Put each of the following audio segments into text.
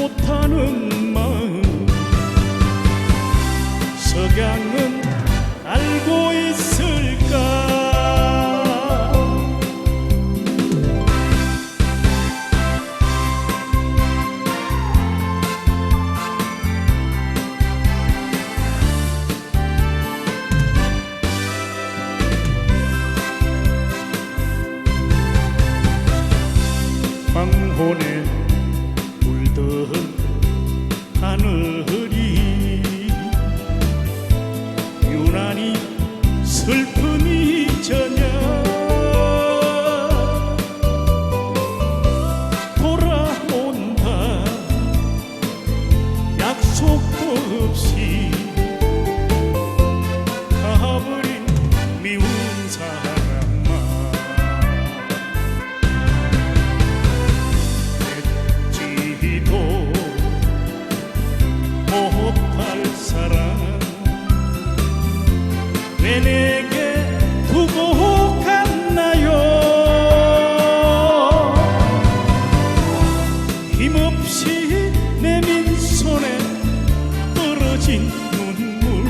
아픈 마음. 석양은 알고 있을까 하늘이 유난히 슬픈 내게 두고 갔나요? 힘없이 내민 손에 떨어진 눈물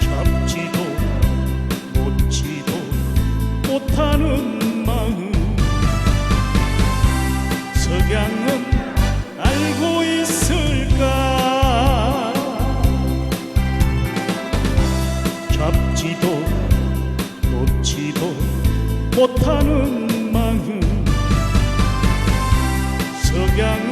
잡지도 못지도 못하는 마음 못하는 마음. 석양